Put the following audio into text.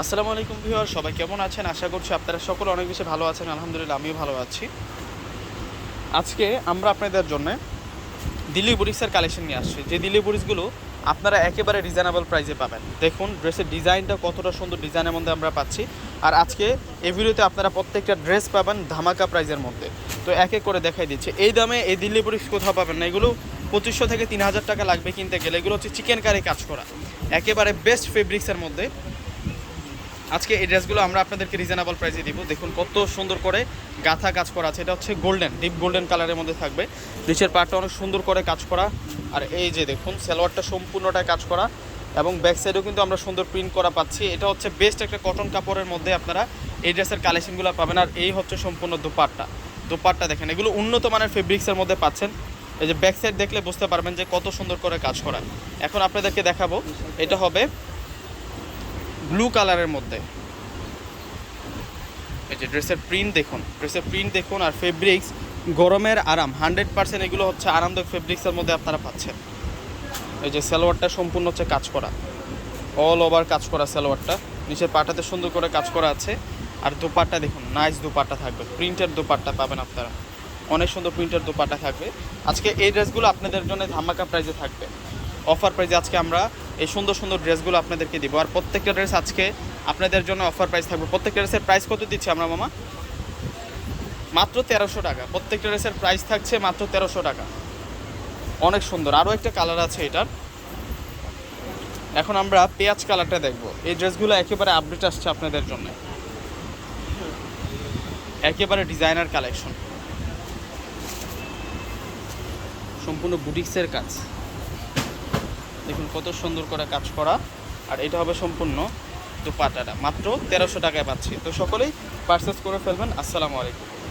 আসসালামু আলাইকুম ভিউয়ার, সবাই কেমন আছেন? আশা করছি আপনারা সকলে অনেক বেশি ভালো আছেন। আলহামদুলিল্লাহ, আমিও ভালো আছি। আজকে আমরা আপনাদের জন্য দিল্লি বুরিক্সের কালেকশন নিয়ে আসছি। যে দিল্লি বুরিক্সগুলো আপনারা একেবারে রিজনেবল প্রাইসে পাবেন। দেখুন ড্রেসের ডিজাইনটা কতটা সুন্দর, ডিজাইনের মধ্যে আমরা পাচ্ছি। আর আজকে এই ভিডিওতে আপনারা প্রত্যেকটা ড্রেস পাবেন ধামাকা প্রাইজের মধ্যে। তো এক এক করে দেখাই দিচ্ছে। এই দামে এই দিল্লি বুরিক্স কোথাও পাবেন না। এগুলো পঁচিশশো থেকে তিন হাজার টাকা লাগবে কিনতে গেলে। এগুলো হচ্ছে চিকেন কারি কাজ করা একেবারে বেস্ট ফেব্রিক্সের মধ্যে। আজকে এই ড্রেসগুলো আমরা আপনাদেরকে রিজনেবল প্রাইসে দিব। দেখুন কত সুন্দর করে গাথা কাজ করা আছে। এটা হচ্ছে গোল্ডেন ডিপ গোল্ডেন কালারের মধ্যে থাকবে। নিচের পার্টটা অনেক সুন্দর করে কাজ করা। আর এই যে দেখুন, সালোয়ারটা সম্পূর্ণটাই কাজ করা। এবং ব্যাক সাইডেও কিন্তু আমরা সুন্দর প্রিন্ট করা পাচ্ছি। এটা হচ্ছে বেস্ট একটা কটন কাপড়ের মধ্যে আপনারা এই ড্রেসের কালেকশনগুলো পাবেন। আর এই হচ্ছে সম্পূর্ণ দুপাট্টা। দুপাট্টা দেখেন, এগুলো উন্নত মানের ফেব্রিক্সের মধ্যে পাচ্ছেন। এই যে ব্যাক সাইড দেখলে বুঝতে পারবেন যে কত সুন্দর করে কাজ করা। এখন আপনাদেরকে দেখাবো, এটা হবে ব্লু কালারের মধ্যে। এই যে ড্রেসের প্রিন্ট দেখুন। ড্রেসের প্রিন্ট দেখুন আর ফেব্রিক্স গরমের আরাম। হান্ড্রেড পার্সেন্ট এগুলো হচ্ছে আরামদায়ক ফেব্রিক্সের মধ্যে আপনারা পাচ্ছেন। এই যে সালোয়ারটা সম্পূর্ণ হচ্ছে কাজ করা। অল ওভার কাজ করা সালোয়ারটা। নিচের পাটাতে সুন্দর করে কাজ করা আছে। আর দুপাট্টা দেখুন নাইস দুপাট্টা থাকবে। প্রিন্টের দুপাট্টা পাবেন আপনারা। অনেক সুন্দর প্রিন্টের দুপাট্টা থাকবে। আজকে এই ড্রেসগুলো আপনাদের জন্য ধামাকা প্রাইজে থাকবে। অফার প্রাইজে আজকে আমরা এই সুন্দর সুন্দর ড্রেসগুলো আপনাদেরকে দিব। আর প্রত্যেকটা ড্রেস আজকে আপনাদের জন্য অফার প্রাইস থাকবে। প্রত্যেকটা ড্রেসের প্রাইস কত দিচ্ছি আমরা, মামা? মাত্র তেরোশো টাকা। প্রত্যেকটা ড্রেসের প্রাইস থাকছে মাত্র তেরোশো টাকা। অনেক সুন্দর। আরও একটা কালার আছে এটার। এখন আমরা পেঁয়াজ কালারটা দেখব। এই ড্রেসগুলো একেবারে আপডেট আসছে আপনাদের জন্য। একেবারে ডিজাইনার কালেকশন সম্পূর্ণ বুটিক্সের কাজ। দেখুন কত সুন্দর করে কাজ করা। আর এটা হবে সম্পূর্ণ দুপাটাটা। মাত্র তেরোশো টাকায় পাচ্ছি। তো সকলেই পারচেস করে ফেলবেন। আসসালামু আলাইকুম।